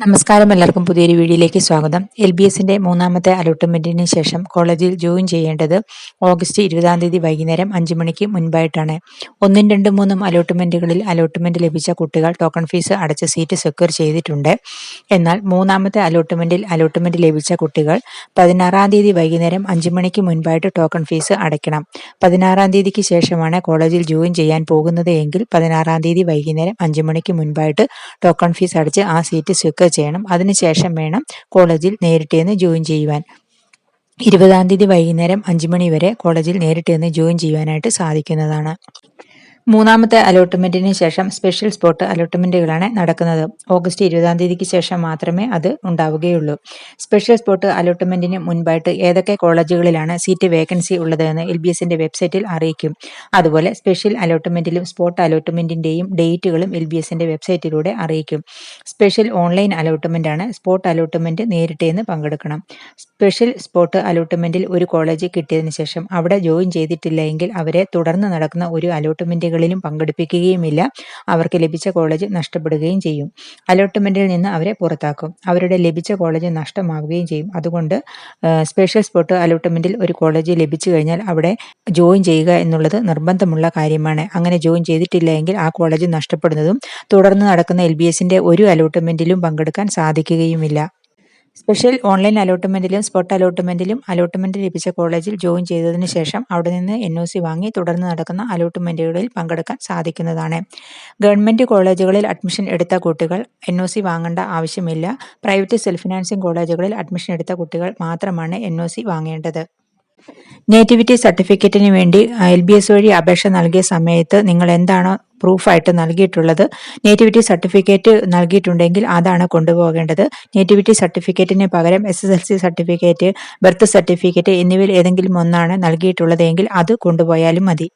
നമസ്കാരം. എല്ലാവർക്കും പുതിയൊരു വീഡിയോയിലേക്ക് സ്വാഗതം. എൽ ബി എസിന്റെ മൂന്നാമത്തെ അലോട്ട്മെന്റിന് ശേഷം കോളേജിൽ ജോയിൻ ചെയ്യേണ്ടത് ഓഗസ്റ്റ് ഇരുപതാം തീയതി വൈകുന്നേരം അഞ്ചു മണിക്ക് മുൻപായിട്ടാണ്. ഒന്നും രണ്ടും മൂന്നും അലോട്ട്മെന്റുകളിൽ അലോട്ട്മെന്റ് ലഭിച്ച കുട്ടികൾ ടോക്കൺ ഫീസ് അടച്ച് സീറ്റ് സെക്യൂർ ചെയ്തിട്ടുണ്ട്. എന്നാൽ മൂന്നാമത്തെ അലോട്ട്മെന്റിൽ അലോട്ട്മെന്റ് ലഭിച്ച കുട്ടികൾ പതിനാറാം തീയതി വൈകുന്നേരം അഞ്ചു മണിക്ക് മുൻപായിട്ട് ടോക്കൺ ഫീസ് അടയ്ക്കണം. പതിനാറാം തീയതിക്ക് ശേഷമാണ് കോളേജിൽ ജോയിൻ ചെയ്യാൻ പോകുന്നത് എങ്കിൽ പതിനാറാം തീയതി വൈകുന്നേരം അഞ്ചു മണിക്ക് മുൻപായിട്ട് ടോക്കൺ ഫീസ് അടച്ച് ആ സീറ്റ് സെക്യൂർ ചെയ്യണം. അതിനുശേഷം വേണം കോളേജിൽ നേരിട്ട് ചെന്ന് ജോയിൻ ചെയ്യുവാൻ. ഇരുപതാം തീയതി വൈകുന്നേരം അഞ്ച് മണി വരെ കോളേജിൽ നേരിട്ട് ചെന്ന് ജോയിൻ ചെയ്യുവാനായിട്ട് സാധിക്കുന്നതാണ്. മൂന്നാമത്തെ അലോട്ട്മെന്റിന് ശേഷം സ്പെഷ്യൽ സ്പോട്ട് അലോട്ട്മെന്റുകളാണ് നടക്കുന്നത്. ഓഗസ്റ്റ് ഇരുപതാം തീയതിക്ക് ശേഷം മാത്രമേ അത് ഉണ്ടാവുകയുള്ളൂ. സ്പെഷ്യൽ സ്പോട്ട് അലോട്ട്മെന്റിന് മുൻപായിട്ട് ഏതൊക്കെ കോളേജുകളിലാണ് സീറ്റ് വേക്കൻസി ഉള്ളതെന്ന് എൽ ബി എസിന്റെ വെബ്സൈറ്റിൽ അറിയിക്കും. അതുപോലെ സ്പെഷ്യൽ അലോട്ട്മെന്റിലും സ്പോട്ട് അലോട്ട്മെന്റിന്റെയും ഡേറ്റുകളും എൽ ബി എസിന്റെ വെബ്സൈറ്റിലൂടെ അറിയിക്കും. സ്പെഷ്യൽ ഓൺലൈൻ അലോട്ട്മെന്റ് ആണ് സ്പോട്ട് അലോട്ട്മെന്റ് നേരിട്ട് എന്ന് പങ്കെടുക്കണം. സ്പെഷ്യൽ സ്പോട്ട് അലോട്ട്മെന്റിൽ ഒരു കോളേജ് കിട്ടിയതിനു ശേഷം അവിടെ ജോയിൻ ചെയ്തിട്ടില്ല അവരെ തുടർന്ന് നടക്കുന്ന ഒരു അലോട്ട്മെന്റുകൾ പരീക്ഷകളിലും പങ്കെടുപ്പിക്കുകയുമില്ല. അവർക്ക് ലഭിച്ച കോളേജ് നഷ്ടപ്പെടുകയും ചെയ്യും. അലോട്ട്മെന്റിൽ നിന്ന് അവരെ പുറത്താക്കും. അവരുടെ ലഭിച്ച കോളേജ് നഷ്ടമാവുകയും ചെയ്യും. അതുകൊണ്ട് സ്പെഷ്യൽ സ്പോട്ട് അലോട്ട്മെന്റിൽ ഒരു കോളേജ് ലഭിച്ചു കഴിഞ്ഞാൽ അവിടെ ജോയിൻ ചെയ്യുക എന്നുള്ളത് നിർബന്ധമുള്ള കാര്യമാണ്. അങ്ങനെ ജോയിൻ ചെയ്തിട്ടില്ല എങ്കിൽ ആ കോളേജ് നഷ്ടപ്പെടുന്നതും തുടർന്ന് നടക്കുന്ന എൽ ബി എസിന്റെ ഒരു അലോട്ട്മെന്റിലും പങ്കെടുക്കാൻ സാധിക്കുകയുമില്ല. സ്പെഷ്യൽ ഓൺലൈൻ അലോട്ട്മെന്റിലും സ്പോട്ട് അലോട്ട്മെന്റിലും അലോട്ട്മെന്റ് ലഭിച്ച കോളേജിൽ ജോയിൻ ചെയ്തതിന് ശേഷം അവിടെ നിന്ന് എൻ ഒ സി വാങ്ങി തുടർന്ന് നടക്കുന്ന അലോട്ട്മെന്റുകളിൽ പങ്കെടുക്കാൻ സാധിക്കുന്നതാണ്. ഗവൺമെന്റ് കോളേജുകളിൽ അഡ്മിഷൻ എടുത്ത കുട്ടികൾ എൻ ഒ സി വാങ്ങേണ്ട ആവശ്യമില്ല. പ്രൈവറ്റ് സെൽഫ് ഫിനാൻസിംഗ് കോളേജുകളിൽ അഡ്മിഷൻ എടുത്ത കുട്ടികൾ മാത്രമാണ് എൻ ഒ സി വാങ്ങേണ്ടത്. നേറ്റിവിറ്റി സർട്ടിഫിക്കറ്റിന് വേണ്ടി എൽ ബി എസ് വഴി അപേക്ഷ നൽകിയ സമയത്ത് നിങ്ങൾ എന്താണോ പ്രൂഫായിട്ട് നൽകിയിട്ടുള്ളത് നേറ്റിവിറ്റി സർട്ടിഫിക്കറ്റ് നൽകിയിട്ടുണ്ടെങ്കിൽ അതാണ് കൊണ്ടുപോകേണ്ടത്. നേറ്റിവിറ്റി സർട്ടിഫിക്കറ്റിന് പകരം S S L C certificate birth certificate എന്നിവയിൽ ഏതെങ്കിലും ഒന്നാണ് നൽകിയിട്ടുള്ളതെങ്കിൽ അത് കൊണ്ടുപോയാലും മതി.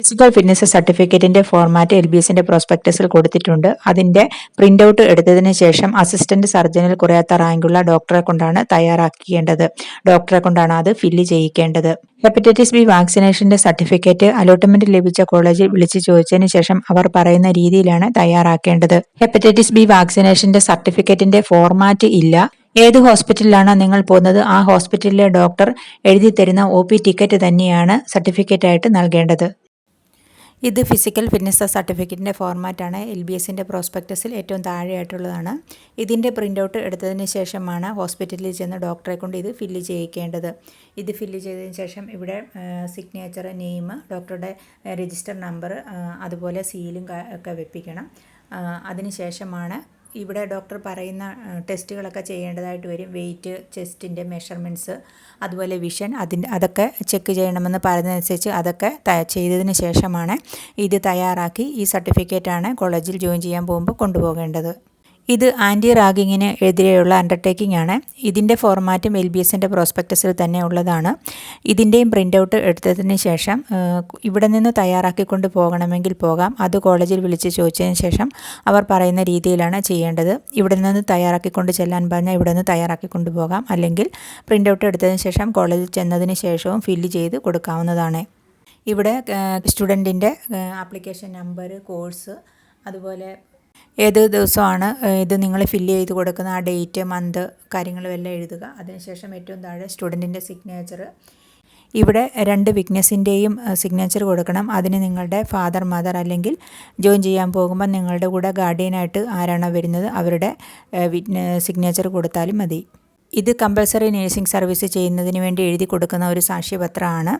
ഫിസിക്കൽ ഫിറ്റ്നസ് സർട്ടിഫിക്കറ്റിന്റെ ഫോർമാറ്റ് എൽ ബി എസിന്റെ പ്രോസ്പെക്ടസിൽ കൊടുത്തിട്ടുണ്ട്. അതിന്റെ പ്രിന്റ് ഔട്ട് എടുത്തതിന് ശേഷം അസിസ്റ്റന്റ് സർജനിൽ കുറയാത്ത റാങ്കുള്ള ഡോക്ടറെ കൊണ്ടാണ് തയ്യാറാക്കേണ്ടത്. ഡോക്ടറെ കൊണ്ടാണ് അത് ഫില്ല് ചെയ്യിക്കേണ്ടത്. ഹെപ്പറ്റൈറ്റിസ് ബി വാക്സിനേഷന്റെ സർട്ടിഫിക്കറ്റ് അലോട്ട്മെന്റ് ലഭിച്ച കോളേജിൽ വിളിച്ചു ചോദിച്ചതിന് ശേഷം അവർ പറയുന്ന രീതിയിലാണ് തയ്യാറാക്കേണ്ടത്. ഹെപ്പറ്റൈറ്റിസ് ബി വാക്സിനേഷന്റെ സർട്ടിഫിക്കറ്റിന്റെ ഫോർമാറ്റ് ഇല്ല. ഏത് ഹോസ്പിറ്റലിലാണ് നിങ്ങൾ പോകുന്നത്? ആ ഹോസ്പിറ്റലിലെ ഡോക്ടർ എഴുതി തരുന്ന ഒ പി ടിക്കറ്റ് തന്നെയാണ് സർട്ടിഫിക്കറ്റായിട്ട് നൽകേണ്ടത്. ഇത് ഫിസിക്കൽ ഫിറ്റ്നസ് സർട്ടിഫിക്കറ്റിന്റെ ഫോർമാറ്റാണ് എൽ ബി എസിന്റെ പ്രോസ്പെക്ടസിൽ ഏറ്റവും താഴെയായിട്ടുള്ളതാണ്. ഇതിന്റെ പ്രിന്റ് ഔട്ട് എടുത്തതിന് ശേഷമാണ് ഹോസ്പിറ്റലിൽ ചെന്ന് ഡോക്ടറെ കൊണ്ട് ഇത് ഫില്ല് ചെയ്യിക്കേണ്ടത്. ഇത് ഫില്ല് ചെയ്തതിന് ശേഷം ഇവിടെ സിഗ്നേച്ചർ നെയിം ഡോക്ടറുടെ രജിസ്റ്റർ നമ്പർ അതുപോലെ സീലും ഒക്കെ വെപ്പിക്കണം. അതിനുശേഷമാണ് ഇവിടെ ഡോക്ടർ പറയുന്ന ടെസ്റ്റുകളൊക്കെ ചെയ്യേണ്ടതായിട്ട് വരും. വെയിറ്റ് ചെസ്റ്റിന്റെ മെഷർമെന്റ്സ് അതുപോലെ വിഷൻ അതിന്റെ അതൊക്കെ ചെക്ക് ചെയ്യണമെന്ന് പറയുന്നതനുസരിച്ച് അതൊക്കെ ചെയ്തതിന് ശേഷമാണ് ഇത് തയ്യാറാക്കി ഈ സർട്ടിഫിക്കറ്റാണ് കോളേജിൽ ജോയിൻ ചെയ്യാൻ പോകുമ്പോൾ കൊണ്ടുപോകേണ്ടത്. ഇത് ആന്റി റാഗിങ്ങിന് എതിരെയുള്ള അണ്ടർടേക്കിംഗ് ആണ്. ഇതിന്റെ ഫോർമാറ്റും എൽ ബി എസിന്റെ പ്രോസ്പെക്ടസിൽ തന്നെ ഉള്ളതാണ്. ഇതിന്റെയും പ്രിന്റ് ഔട്ട് എടുത്തതിന് ശേഷം ഇവിടെ നിന്ന് തയ്യാറാക്കിക്കൊണ്ട് പോകണമെങ്കിൽ പോകാം. അത് കോളേജിൽ വിളിച്ച് ചോദിച്ചതിന് ശേഷം അവർ പറയുന്ന രീതിയിലാണ് ചെയ്യേണ്ടത്. ഇവിടെ നിന്ന് തയ്യാറാക്കിക്കൊണ്ട് ചെല്ലാൻ പറഞ്ഞാൽ ഇവിടെ നിന്ന് തയ്യാറാക്കിക്കൊണ്ട് പോകാം. അല്ലെങ്കിൽ പ്രിന്റ് ഔട്ട് എടുത്തതിന് ശേഷം കോളേജിൽ ചെന്നതിന് ശേഷവും ഫില്ല് ചെയ്ത് കൊടുക്കാവുന്നതാണ്. ഇവിടെ സ്റ്റുഡന്റിന്റെ ആപ്ലിക്കേഷൻ നമ്പർ കോഴ്സ് അതുപോലെ ഏത് ദിവസമാണ് ഇത് നിങ്ങൾ ഫില്ല് ചെയ്ത് കൊടുക്കുന്ന ആ ഡേറ്റ് മന്ത് കാര്യങ്ങളും എല്ലാം എഴുതുക. അതിനുശേഷം ഏറ്റവും താഴെ സ്റ്റുഡന്റിന്റെ സിഗ്നേച്ചർ ഇവിടെ രണ്ട് വിഗ്നസിന്റെയും സിഗ്നേച്ചർ കൊടുക്കണം. അതിന് നിങ്ങളുടെ ഫാദർ മദർ അല്ലെങ്കിൽ ജോയിൻ ചെയ്യാൻ പോകുമ്പോൾ നിങ്ങളുടെ കൂടെ ഗാർഡിയനായിട്ട് ആരാണോ വരുന്നത് അവരുടെ സിഗ്നേച്ചർ കൊടുത്താലും മതി. ഇത് കമ്പൽസറി നേഴ്സിംഗ് സർവീസ് ചെയ്യുന്നതിന് വേണ്ടി എഴുതി കൊടുക്കുന്ന ഒരു സാക്ഷ്യപത്രമാണ്.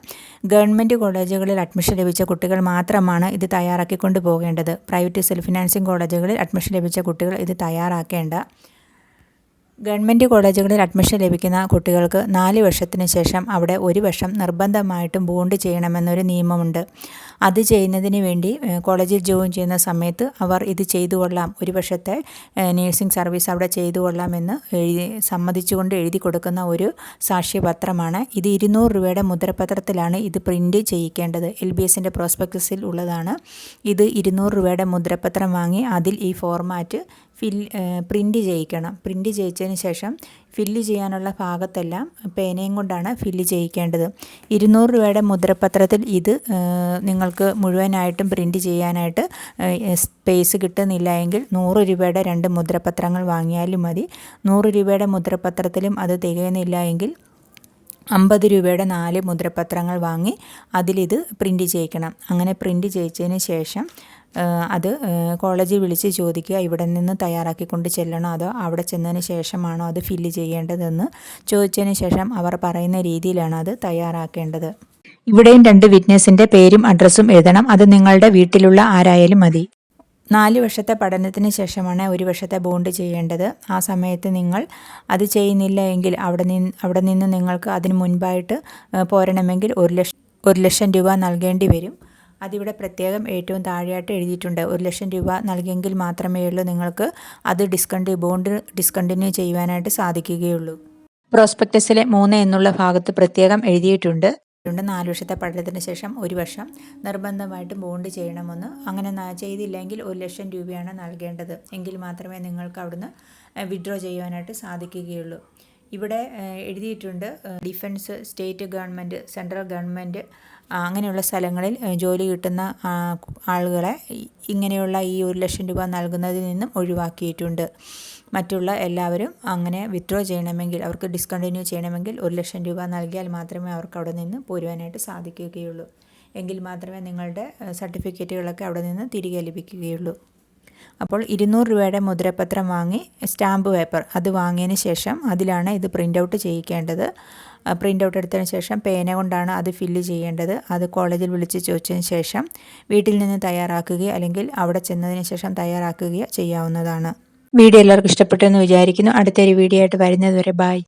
ഗവൺമെന്റ് കോളേജുകളിൽ അഡ്മിഷൻ ലഭിച്ച കുട്ടികൾ മാത്രമാണ് ഇത് തയ്യാറാക്കിക്കൊണ്ട് പോകേണ്ടത്. പ്രൈവറ്റ് സെൽഫ് ഫിനാൻസിംഗ് കോളേജുകളിൽ അഡ്മിഷൻ ലഭിച്ച കുട്ടികൾ ഇത് തയ്യാറാക്കേണ്ട. ഗവൺമെന്റ് കോളേജുകളിൽ അഡ്മിഷൻ ലഭിക്കുന്ന കുട്ടികൾക്ക് നാല് വർഷത്തിന് ശേഷം അവിടെ ഒരു വർഷം നിർബന്ധമായിട്ടും ബോണ്ട് ചെയ്യണമെന്നൊരു നിയമമുണ്ട്. അത് ചെയ്യുന്നതിന് വേണ്ടി കോളേജിൽ ജോയിൻ ചെയ്യുന്ന സമയത്ത് അവർ ഇത് ചെയ്തു കൊള്ളാം ഒരു വർഷത്തെ നേഴ്സിംഗ് സർവീസ് അവിടെ ചെയ്തു കൊള്ളാമെന്ന് എഴുതി സമ്മതിച്ചുകൊണ്ട് എഴുതി കൊടുക്കുന്ന ഒരു സാക്ഷ്യപത്രമാണ്. ഇത് ഇരുന്നൂറ് രൂപയുടെ മുദ്രപത്രത്തിലാണ് ഇത് പ്രിന്റ് ചെയ്യിക്കേണ്ടത്. എൽ ബി എസിന്റെ പ്രോസ്പെക്ടസിൽ ഉള്ളതാണ്. ഇത് ഇരുന്നൂറ് രൂപയുടെ മുദ്രപത്രം വാങ്ങി അതിൽ ഈ ഫോർമാറ്റ് ഫിൽ പ്രിന്റ് ചെയ്യിക്കണം. പ്രിന്റ് ചെയ്യിച്ചതിന് ശേഷം ഫില്ല് ചെയ്യാനുള്ള ഭാഗത്തെല്ലാം പേനയും കൊണ്ടാണ് ഫില്ല് ചെയ്യിക്കേണ്ടത്. ഇരുന്നൂറ് രൂപയുടെ മുദ്രപത്രത്തിൽ ഇത് നിങ്ങൾക്ക് മുഴുവനായിട്ടും പ്രിന്റ് ചെയ്യാനായിട്ട് സ്പേസ് കിട്ടുന്നില്ല എങ്കിൽ നൂറ് രൂപയുടെ രണ്ട് മുദ്രപത്രങ്ങൾ വാങ്ങിയാലും മതി. നൂറ് രൂപയുടെ മുദ്രപത്രത്തിലും അത് തികയുന്നില്ല എങ്കിൽ അമ്പത് രൂപയുടെ നാല് മുദ്രപത്രങ്ങൾ വാങ്ങി അതിലിത് പ്രിന്റ് ചെയ്യിക്കണം. അങ്ങനെ പ്രിന്റ് ചെയ്യിച്ചതിന് ശേഷം അത് കോളേജിൽ വിളിച്ച് ചോദിക്കുക ഇവിടെ നിന്ന് തയ്യാറാക്കിക്കൊണ്ട് ചെല്ലണോ അതോ അവിടെ ചെന്നതിന് ശേഷമാണോ അത് ഫില്ല് ചെയ്യേണ്ടതെന്ന് ചോദിച്ചതിന് ശേഷം അവർ പറയുന്ന രീതിയിലാണ് അത് തയ്യാറാക്കേണ്ടത്. ഇവിടെയും രണ്ട് വിറ്റ്നസിന്റെ പേരും അഡ്രസ്സും എഴുതണം. അത് നിങ്ങളുടെ വീട്ടിലുള്ള ആരായാലും മതി. നാല് വർഷത്തെ പഠനത്തിന് ശേഷമാണ് ഒരു വർഷത്തെ ബോണ്ട് ചെയ്യേണ്ടത്. ആ സമയത്ത് നിങ്ങൾ അത് ചെയ്യുന്നില്ല എങ്കിൽ അവിടെ നിന്ന് അവിടെ നിന്ന് നിങ്ങൾക്ക് അതിന് മുൻപായിട്ട് പോരണമെങ്കിൽ ഒരു ലക്ഷം ഒരു ലക്ഷം രൂപ നൽകേണ്ടി വരും. അതിവിടെ പ്രത്യേകം ഏറ്റവും താഴെയായിട്ട് എഴുതിയിട്ടുണ്ട്. ഒരു ലക്ഷം രൂപ നൽകിയെങ്കിൽ മാത്രമേ ഉള്ളൂ നിങ്ങൾക്ക് അത് ഡിസ്കണ്ടി ബോണ്ട് ഡിസ്കണ്ടിന്യൂ ചെയ്യുവാനായിട്ട് സാധിക്കുകയുള്ളൂ. പ്രോസ്പെക്ടസിലെ മൂന്ന് എന്നുള്ള ഭാഗത്ത് പ്രത്യേകം എഴുതിയിട്ടുണ്ട്. ഉണ്ട് നാല് വർഷത്തെ പഠനത്തിന് ശേഷം ഒരു വർഷം നിർബന്ധമായിട്ടും ബോണ്ട് ചെയ്യണമെന്ന്. അങ്ങനെ ചെയ്തില്ലെങ്കിൽ ഒരു ലക്ഷം രൂപയാണ് നൽകേണ്ടത്. എങ്കിൽ മാത്രമേ നിങ്ങൾക്ക് അവിടുന്ന് വിഡ്രോ ചെയ്യുവാനായിട്ട് സാധിക്കുകയുള്ളൂ. ഇവിടെ എഴുതിയിട്ടുണ്ട് defence state government central government അങ്ങനെയുള്ള സ്ഥലങ്ങളിൽ ജോലി കിട്ടുന്ന ആളുകളെ ഇങ്ങനെയുള്ള ഈ ഒരു ലക്ഷം രൂപ നൽകുന്നതിൽ നിന്നും ഒഴിവാക്കിയിട്ടുണ്ട്. മറ്റുള്ള എല്ലാവരും അങ്ങനെ വിത്ഡ്രോ ചെയ്യണമെങ്കിൽ അവർക്ക് ഡിസ്കണ്ടിന്യൂ ചെയ്യണമെങ്കിൽ ഒരു ലക്ഷം രൂപ നൽകിയാൽ മാത്രമേ അവർക്ക് അവിടെ നിന്ന് പോരുവാനായിട്ട് സാധിക്കുകയുള്ളൂ. എങ്കിൽ മാത്രമേ നിങ്ങളുടെ സർട്ടിഫിക്കറ്റുകളൊക്കെ അവിടെ നിന്ന് തിരികെ ലഭിക്കുകയുള്ളൂ. അപ്പോൾ ഇരുന്നൂറ് രൂപയുടെ മുദ്രപത്രം വാങ്ങി സ്റ്റാമ്പ് പേപ്പർ അത് വാങ്ങിയതിന് ശേഷം അതിലാണ് ഇത് പ്രിന്റ് ഔട്ട് ചെയ്യിക്കേണ്ടത്. പ്രിന്റ് ഔട്ട് എടുത്തതിന് ശേഷം പേന കൊണ്ടാണ് അത് ഫില്ല് ചെയ്യേണ്ടത്. അത് കോളേജിൽ വിളിച്ച് ചോദിച്ചതിന് ശേഷം വീട്ടിൽ നിന്ന് തയ്യാറാക്കുകയോ അല്ലെങ്കിൽ അവിടെ ചെന്നതിന് ശേഷം തയ്യാറാക്കുകയോ ചെയ്യാവുന്നതാണ്. വീഡിയോ എല്ലാവർക്കും ഇഷ്ടപ്പെട്ടു എന്ന് വിചാരിക്കുന്നു. അടുത്തൊരു വീഡിയോ ആയിട്ട് വരുന്നതുവരെ ബായ്